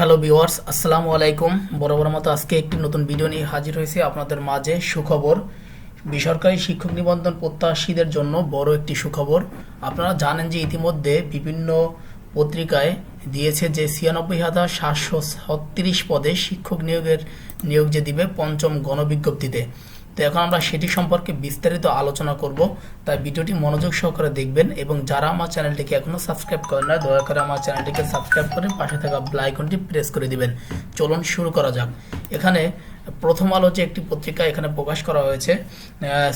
Hello viewers, আসসালামু আলাইকুম। বরাবর মতো আজকে একটি নতুন ভিডিও নিয়ে হাজির হয়েছে আপনাদের মাঝে সুখবর। বেসরকারি শিক্ষক নিবন্ধন প্রত্যাশীদের জন্য বড় একটি সুখবর। আপনারা জানেন যে ইতিমধ্যে বিভিন্ন পত্রিকায় দিয়েছে যে ছিয়ানব্বই হাজার সাতশো ছত্রিশ পদে শিক্ষক নিয়োগের নিয়োগ যে দিবে পঞ্চম গণবিজ্ঞপ্তিতে। তো এখন আমরা সেটি সম্পর্কে বিস্তারিত আলোচনা করব। তাই ভিডিওটি মনোযোগ সহকারে দেখবেন এবং যারা আমার চ্যানেলটিকে এখনও সাবস্ক্রাইব করেন না দয়া করে আমার চ্যানেলটিকে সাবস্ক্রাইব করে পাশে থাকা বেল আইকনটি প্রেস করে দিবেন। চলুন শুরু করা যাক। এখানে প্রথম আলো যে একটি পত্রিকা এখানে প্রকাশ করা হয়েছে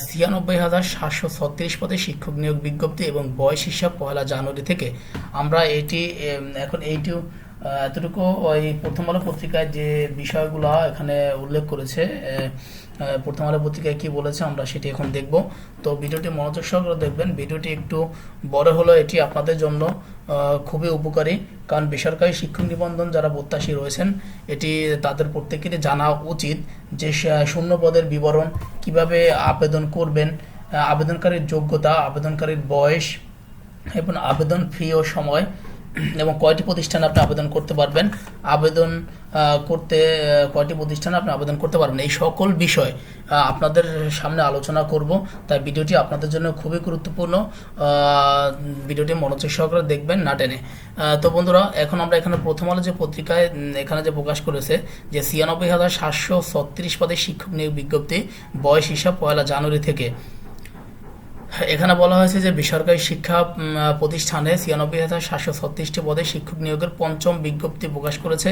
ছিয়ানব্বই হাজার সাতশো ছত্রিশ পদে শিক্ষক নিয়োগ বিজ্ঞপ্তি এবং বয়স হিসাব পয়লা জানুয়ারি থেকে। আমরা এটি এখন এইটিও এতটুকু ওই প্রথম আলো পত্রিকায় যে বিষয়গুলো এখানে উল্লেখ করেছে প্রথম আলো পত্রিকায় কি বলেছে আমরা সেটি এখন দেখব। তো ভিডিওটি মনোযোগ সহকারে দেখবেন। ভিডিওটি একটু বড় হলো এটি আপনাদের জন্য খুবই উপকারী। কারণ বেসরকারি শিক্ষক নিবন্ধন যারা প্রত্যাশী রয়েছেন, এটি তাদের প্রত্যেকেরই জানা উচিত যে শূন্য পদের বিবরণ কীভাবে আবেদন করবেন আবেদনকারীর যোগ্যতা, আবেদনকারীর বয়স এবং আবেদন ফি ও সময়, এবং কয়টি প্রতিষ্ঠানে আপনি আবেদন করতে পারবেন। আবেদন করতে কয়টি প্রতিষ্ঠানে আপনি আবেদন করতে পারবেন? এই সকল বিষয় আপনাদের সামনে আলোচনা করব। তাই ভিডিওটি আপনাদের জন্য খুবই গুরুত্বপূর্ণ। ভিডিওটি মনোযোগ সহকারে দেখবেন, না টেনে। তো বন্ধুরা, এখন আমরা এখানে প্রথম আলো যে পত্রিকায় এখানে যে প্রকাশ করেছে যে ছিয়ানব্বই হাজার সাতশো ছত্রিশ পদে শিক্ষক নিয়োগ বিজ্ঞপ্তি বয়স হিসাব পয়লা জানুয়ারি থেকে। এখানে বলা হয়েছে যে বেসরকারি শিক্ষা প্রতিষ্ঠানে ছিয়ানব্বই হাজার সাতশো ছত্রিশটি পদে শিক্ষক নিয়োগের পঞ্চম বিজ্ঞপ্তি প্রকাশ করেছে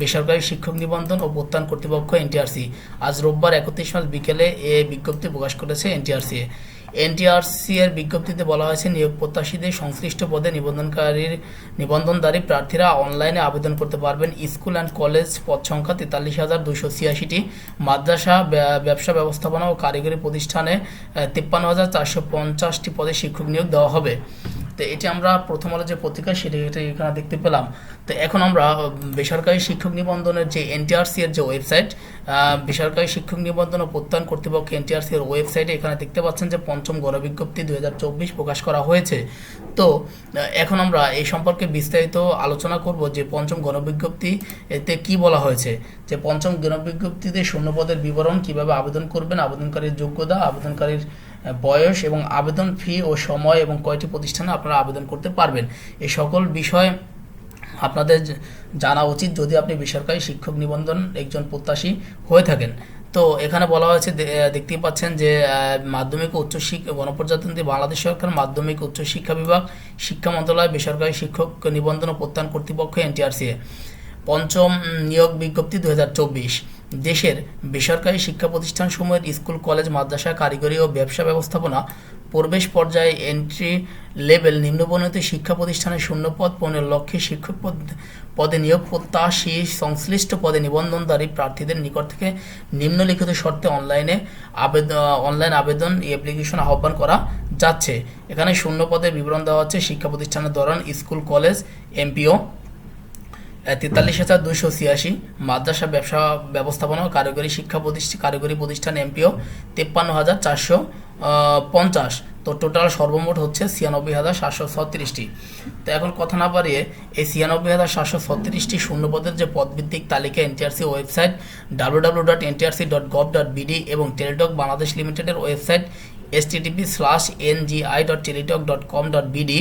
বেসরকারি শিক্ষক নিবন্ধন ও প্রত্যান কর্তৃপক্ষ এনটিআরসি। আজ রোববার একত্রিশ মার্চ বিকেলে এ বিজ্ঞপ্তি প্রকাশ করেছে এনটিআরসি। এনটিআরসি এর বিজ্ঞপ্তিতে বলা হয়েছে, নিয়োগ প্রত্যাশীদের সংশ্লিষ্ট পদে নিবন্ধনকারীর নিবন্ধনধারী প্রার্থীরা অনলাইনে আবেদন করতে পারবেন। স্কুল অ্যান্ড কলেজ পদ সংখ্যা তেতাল্লিশ হাজার দুশো ছিয়াশিটি। মাদ্রাসা ব্যবসা ব্যবস্থাপনা ও কারিগরি প্রতিষ্ঠানে তিপ্পান্ন হাজার চারশো পঞ্চাশটি পদে শিক্ষক নিয়োগ দেওয়া হবে। তো এটি আমরা প্রথম আলো যে পত্রিকা, সেটি এখানে দেখতে পেলাম। তো এখন আমরা বেসরকারি শিক্ষক নিবন্ধনের যে এনটিআরসি এর যে ওয়েবসাইট বেসরকারি শিক্ষক নিবন্ধন ও প্রত্যয়ন কর্তৃপক্ষ এনটিআরসি এর ওয়েবসাইটে এখানে দেখতে পাচ্ছেন যে পঞ্চম গণবিজ্ঞপ্তি দুই হাজার চব্বিশ প্রকাশ করা হয়েছে। তো এখন আমরা এই সম্পর্কে বিস্তারিত আলোচনা করব যে পঞ্চম গণবিজ্ঞপ্তি এতে কি বলা হয়েছে। যে পঞ্চম গণবিজ্ঞপ্তিতে শূন্যপদের বিবরণ কীভাবে আবেদন করবেন, আবেদনকারীর যোগ্যতা, আবেদনকারীর বয়স এবং আবেদন ফি ও সময় এবং কয়টি প্রতিষ্ঠানে আপনারা আবেদন করতে পারবেন। এই সকল বিষয় আপনাদের জানা উচিত যদি আপনি বেসরকারি শিক্ষক নিবন্ধন একজন প্রত্যাশী হয়ে থাকেন। তো এখানে বলা হয়েছে দেখতেই পাচ্ছেন যে মাধ্যমিক উচ্চশিক্ষা গণপ্রজাতন্ত্রী বাংলাদেশ সরকার, মাধ্যমিক উচ্চশিক্ষা বিভাগ, শিক্ষা মন্ত্রণালয়, বেসরকারি শিক্ষক নিবন্ধন ও প্রত্যান কর্তৃপক্ষ এনটিআরসিএ পঞ্চম নিয়োগ বিজ্ঞপ্তি দুই হাজার চব্বিশ। দেশের বেসরকারি শিক্ষা প্রতিষ্ঠানসমূহের স্কুল, কলেজ, মাদ্রাসা, কারিগরি ও ব্যবসা ব্যবস্থাপনা প্রবেশ পর্যায়ে এন্ট্রি লেভেল নিম্নবর্ণিত শিক্ষা প্রতিষ্ঠানের শূন্যপদ পূরণের লক্ষ্যে শিক্ষক পদ- পদে নিয়োগ, প্রত্যাশী সংশ্লিষ্ট পদে নিবন্ধনধারী প্রার্থীদের নিকট থেকে নিম্নলিখিত শর্তে অনলাইনে আবেদন অনলাইন আবেদন অ্যাপ্লিকেশন আহ্বান করা যাচ্ছে। এখানে শূন্য পদের বিবরণ দেওয়া হচ্ছে শিক্ষা প্রতিষ্ঠানের ধরন, স্কুল, কলেজ এমপিও তেতাল্লিশ হাজার দুশো ছিয়াশি। মাদ্রাসা ব্যবসা ব্যবস্থাপনা কারিগরি শিক্ষা প্রতিষ্ঠান কারিগরি প্রতিষ্ঠান এমপিও তেপ্পান্ন হাজার চারশো পঞ্চাশ। তো টোটাল সর্বমোট হচ্ছে ছিয়ানব্বই হাজার সাতশো ছত্রিশটি। তো এখন কথা না বাড়িয়ে এই ছিয়ানব্বই হাজার সাতশো ছত্রিশটি শূন্যপদের যে পদভিত্তিক তালিকা NTRC website W W dot NTRC dot gov dot BD এবং টেলিটক বাংলাদেশ লিমিটেডের website S TTP slash NGI dot Teletalk dot com dot BD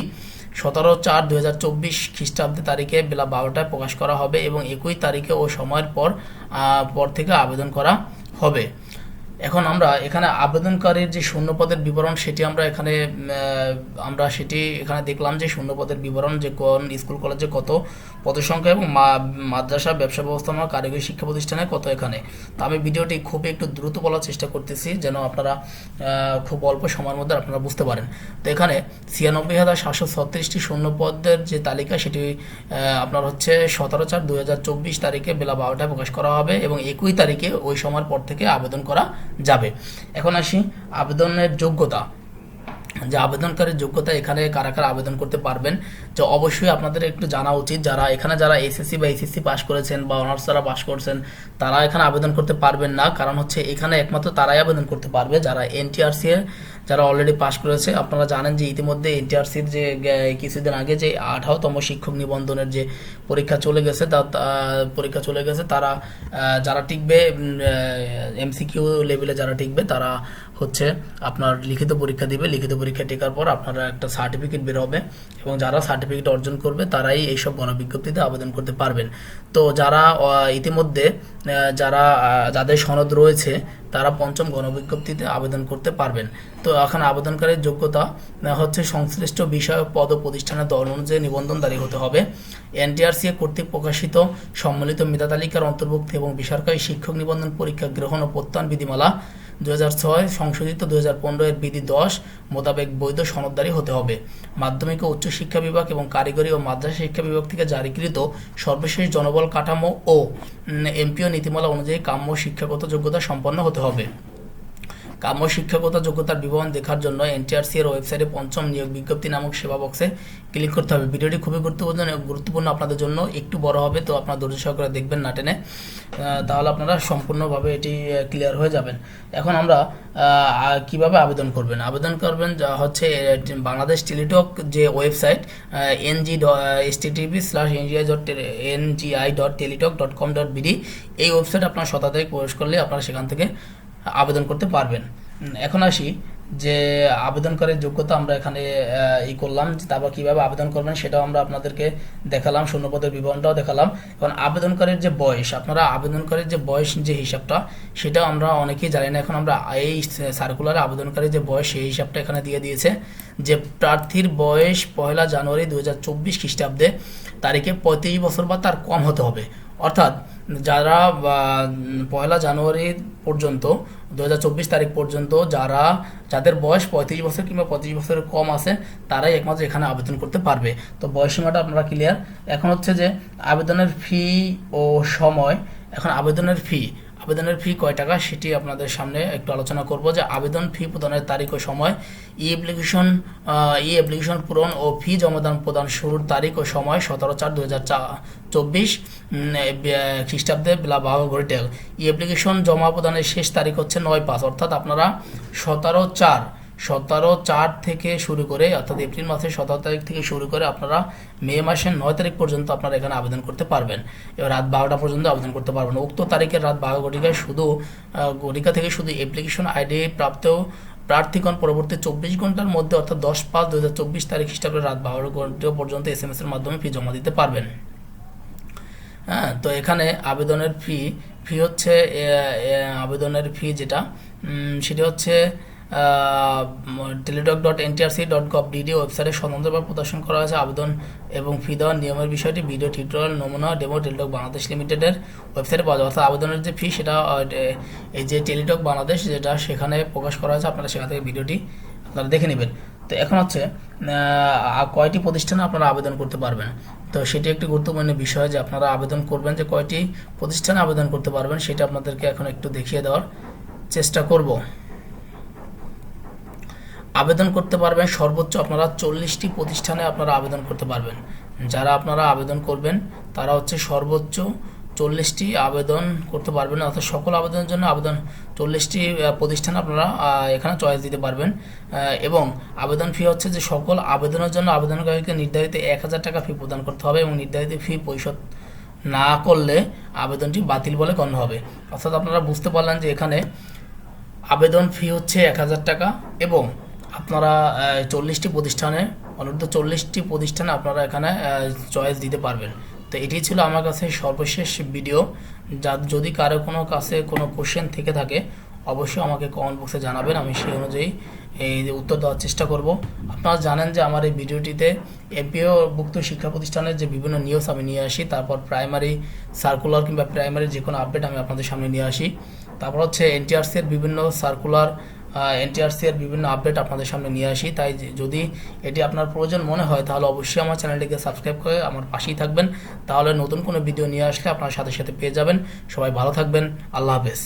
সতেরো চার দু হাজার চব্বিশ খ্রিস্টাব্দে তারিখে বেলা বারোটায় প্রকাশ করা হবে এবং একই তারিখে ও সময়ের পর পর থেকে আবেদন করা হবে। এখন আমরা এখানে আবেদনকারীর যে শূন্যপদের বিবরণ, সেটি আমরা এখানে আমরা সেটি এখানে দেখলাম যে শূন্যপদের বিবরণ যে কোন স্কুল, কলেজে কত পদসংখ্যা এবং মা- মাদ্রাসা, ব্যবসা ব্যবস্থাপনা, কারিগরি শিক্ষা প্রতিষ্ঠানে কত এখানে। তো আমি ভিডিওটি খুবই একটু দ্রুত বলার চেষ্টা করতেছি যেন আপনারা খুব অল্প সময়ের মধ্যে আপনারা বুঝতে পারেন। তো এখানে ছিয়ানব্বই হাজার সাতশো ছত্রিশটি শূন্যপদের যে তালিকা, সেটি আপনার হচ্ছে সতেরো চার দুই হাজার চব্বিশ তারিখে বেলা বারোটায় প্রকাশ করা হবে এবং একই তারিখে ওই সময়ের পর থেকে আবেদন করা যাবে। এখন আসি আবেদনের যোগ্যতা। যে আবেদনকারীর যোগ্যতা, এখানে কারা কারা আবেদন করতে পারবেন যে অবশ্যই আপনাদের একটু জানা উচিত। যারা এখানে যারা এসএসসি বা এসএসসি পাশ করেছেন বা অনার্স যারা পাশ করছেন, তারা এখানে আবেদন করতে পারবেন না। কারণ হচ্ছে এখানে একমাত্র তারাই আবেদন করতে পারবে, যারা এনটিআরসি এর যারা অলরেডি পাশ করেছে, আপনারা জানেন যে ইতিমধ্যে এনটিআরসির যে কিছুদিন আগে যে আঠারোতম শিক্ষক নিবন্ধনের যে পরীক্ষা চলে গেছে, তা পরীক্ষা চলে গেছে, তারা যারা টিকবে এমসিকিউ লেভেলে যারা টিকবে, তারা হচ্ছে আপনার লিখিত পরীক্ষা দিবে। লিখিত পরীক্ষা টেকার পর আপনারা একটা সার্টিফিকেট বের হবে এবং যারা সার্টিফিকেট অর্জন করবে, তারাই এইসব গণবিজ্ঞপ্তিতে আবেদন করতে পারবেন। তো যারা ইতিমধ্যে যারা যাদের সনদ রয়েছে তারা পঞ্চম গণবিজ্ঞপ্তিতে আবেদন করতে পারবেন। তো এখন আবেদনকারীর যোগ্যতা হচ্ছে সংশ্লিষ্ট বিষয় পদ প্রতিষ্ঠানের দল অনুযায়ী নিবন্ধনদারী হতে হবে। এনটিআরসি কর্তৃক প্রকাশিত সম্মিলিত মেধা তালিকার অন্তর্ভুক্ত এবং বেসরকারি শিক্ষক নিবন্ধন পরীক্ষা গ্রহণ ও প্রত্যয়ন বিধিমালা দু ছয় সংশোধিত দু হাজার পনেরো এর বিধি দশ মোতাবেক বৈধ সনদদারি হতে হবে। মাধ্যমিক ও উচ্চ শিক্ষা বিভাগ এবং কারিগরি ও মাদ্রাসা শিক্ষা বিভাগ থেকে জারিকৃত সর্বশেষ জনবল কাঠামো ও এমপিও নীতিমালা অনুযায়ী কাম্য শিক্ষাগত যোগ্যতা সম্পন্ন হতে হবে। কাম্য শিক্ষাগত যোগ্যতার বিবরণ দেখার জন্য এনটিআরসি এর ওয়েবসাইটে পঞ্চম নিয়োগ বিজ্ঞপ্তি নামক সেবা বক্সে ক্লিক করতে হবে ভিডিওটি খুবই গুরুত্বপূর্ণ গুরুত্বপূর্ণ আপনাদের জন্য একটু বড় হবে তো আপনারা ধৈর্য সহকারে দেখবেন না টেনে তাহলে আপনারা সম্পূর্ণভাবে এটি ক্লিয়ার হয়ে যাবেন এখন আমরা কীভাবে আবেদন করবেন আবেদন করবেন যা হচ্ছে বাংলাদেশ টেলিটক যে website NG S T TV slash NGI dot NGI dot Teletalk dot com dot BD এই ওয়েবসাইট আপনার শতাধিক প্রবেশ করলে আপনারা সেখান থেকে আবেদন করতে পারবেন। এখন আসি যে আবেদনকারীর যোগ্যতা আমরা এখানে ই করলাম তারপর কীভাবে আবেদন করবেন সেটাও আমরা আপনাদেরকে দেখালাম শূন্যপদের বিবরণটাও দেখালাম। এখন আবেদনকারীর যে বয়স, আপনারা আবেদনকারীর যে বয়স, যে হিসাবটা, সেটাও আমরা অনেকেই জানি না। এখন আমরা এই সার্কুলারে আবেদনকারীর যে বয়স, সেই হিসাবটা এখানে দিয়ে দিয়েছে যে প্রার্থীর বয়স পয়লা জানুয়ারি দু হাজার চব্বিশ খ্রিস্টাব্দে তারিখে পঁয়ত্রিশ বছর বা তার কম হতে হবে। অর্থাৎ যারা পয়লা জানুয়ারি পর্যন্ত দু হাজার চব্বিশ তারিখ পর্যন্ত যারা, যাদের বয়স পঁয়ত্রিশ বছর কিংবা পঁয়ত্রিশ বছরের কম আছে, তারাই একমাত্র এখানে আবেদন করতে পারবে। তো বয়সীমাটা আপনারা ক্লিয়ার এখন হচ্ছে যে, আবেদনের ফি ও সময়, এখন আবেদনের ফি আবেদনের ফি কয় টাকা সেটি আপনাদের সামনে একটু আলোচনা করব যে আবেদন ফি প্রদানের তারিখ ও সময়, ই অ্যাপ্লিকেশন ই অ্যাপ্লিকেশন পূরণ ও ফি জমাদান প্রদান শুরুর তারিখ ও সময় সতেরো চার দু হাজার চব্বিশ খ্রিস্টাব্দে বারো ঘড়িতে ই অ্যাপ্লিকেশন জমা প্রদানের শেষ তারিখ হচ্ছে নয় পাঁচ, অর্থাৎ আপনারা সতেরো চার সতেরো চার থেকে শুরু করে, অর্থাৎ এপ্রিল মাসের সতেরো তারিখ থেকে শুরু করে আপনারা মে মাসের নয় তারিখ পর্যন্ত আপনারা এখানে আবেদন করতে পারবেন। এবার রাত বারোটা পর্যন্ত আবেদন করতে পারবেন। উক্ত তারিখের রাত বারো ঘটিকায় শুধু ঘটিকা থেকে শুধু অ্যাপ্লিকেশন আইডি প্রাপ্ত প্রার্থীগণ পরবর্তী চব্বিশ ঘণ্টার মধ্যে, অর্থাৎ দশ পাঁচ দু হাজার চব্বিশ তারিখ হিসাবে রাত বারো ঘণ্টা পর্যন্ত এস এম এর মাধ্যমে ফি জমা দিতে পারবেন। হ্যাঁ তো এখানে আবেদনের ফি ফি হচ্ছে আবেদনের ফি যেটা সেটা হচ্ছে Teletalk dot NTRC dot gov DD ওয়েবসাইটে স্বতন্ত্রভাবে প্রদর্শন করা হয়েছে আবেদন এবং ফি দেওয়ার নিয়মের বিষয়টি ভিডিও টিউটোরিয়াল নমুনা ডেমো টেলিটক বাংলাদেশ লিমিটেডের ওয়েবসাইটে পাওয়া যায় অর্থাৎ আবেদনের যে ফি সেটা এই যে টেলিটক বাংলাদেশ যেটা সেখানে প্রকাশ করা হয়েছে, আপনারা সেখান থেকে ভিডিওটি আপনারা দেখে নেবেন। তো এখন হচ্ছে কয়টি প্রতিষ্ঠানে আপনারা আবেদন করতে পারবেন? তো সেটি একটি গুরুত্বপূর্ণ বিষয় যে আপনারা আবেদন করবেন যে কয়টি প্রতিষ্ঠানে আবেদন করতে পারবেন, সেটা আপনাদেরকে এখন একটু দেখিয়ে দেওয়ার চেষ্টা করব। আবেদন করতে পারবেন। সর্বোচ্চ আপনারা চল্লিশটি প্রতিষ্ঠানে আপনারা আবেদন করতে পারবেন। যারা আপনারা আবেদন করবেন, তারা হচ্ছে সর্বোচ্চ চল্লিশটি আবেদন করতে পারবেন। অর্থাৎ সকল আবেদনের জন্য আবেদন চল্লিশটি প্রতিষ্ঠান আপনারা এখানে চয়েস দিতে পারবেন। এবং আবেদন ফি হচ্ছে যে সকল আবেদনের জন্য আবেদনকারীকে নির্ধারিত এক হাজার টাকা ফি প্রদান করতে হবে এবং নির্ধারিত ফি পরিশোধ না করলে আবেদনটি বাতিল বলে গণ্য হবে। অর্থাৎ আপনারা বুঝতে পারলেন যে এখানে আবেদন ফি হচ্ছে এক হাজার টাকা এবং আপনারা চল্লিশটি প্রতিষ্ঠানে, অনূর্ধ্ব চল্লিশটি প্রতিষ্ঠানে আপনারা এখানে চয়েস দিতে পারবেন। তো এটি ছিল আমার কাছে সর্বশেষ ভিডিও যা যদি কারও কোনো কাছে কোনো কোশ্চেন থেকে থাকে, অবশ্যই আমাকে কমেন্ট বক্সে জানাবেন। আমি সেই অনুযায়ী, এই উত্তর দেওয়ার চেষ্টা করব। আপনারা জানেন যে আমার এই ভিডিওটিতে এমপিও ভুক্ত শিক্ষা প্রতিষ্ঠানের যে বিভিন্ন নিউজ আমি নিয়ে আসি, তারপর প্রাইমারি সার্কুলার কিংবা প্রাইমারি যে কোনো আপডেট আমি আপনাদের সামনে নিয়ে আসি। তারপর হচ্ছে এনটিআরসির বিভিন্ন সার্কুলার এনটিআরসি এর বিভিন্ন আপডেট আপনাদের সামনে নিয়ে আসি। তাই যদি এটি আপনার প্রয়োজন মনে হয়, তাহলে অবশ্যই আমার চ্যানেলটিকে সাবস্ক্রাইব করে আমার পাশেই থাকবেন। তাহলে নতুন কোনো ভিডিও নিয়ে আসলে আপনার সাথে সাথে পেয়ে যাবেন। সবাই ভালো থাকবেন। আল্লাহ হাফেজ।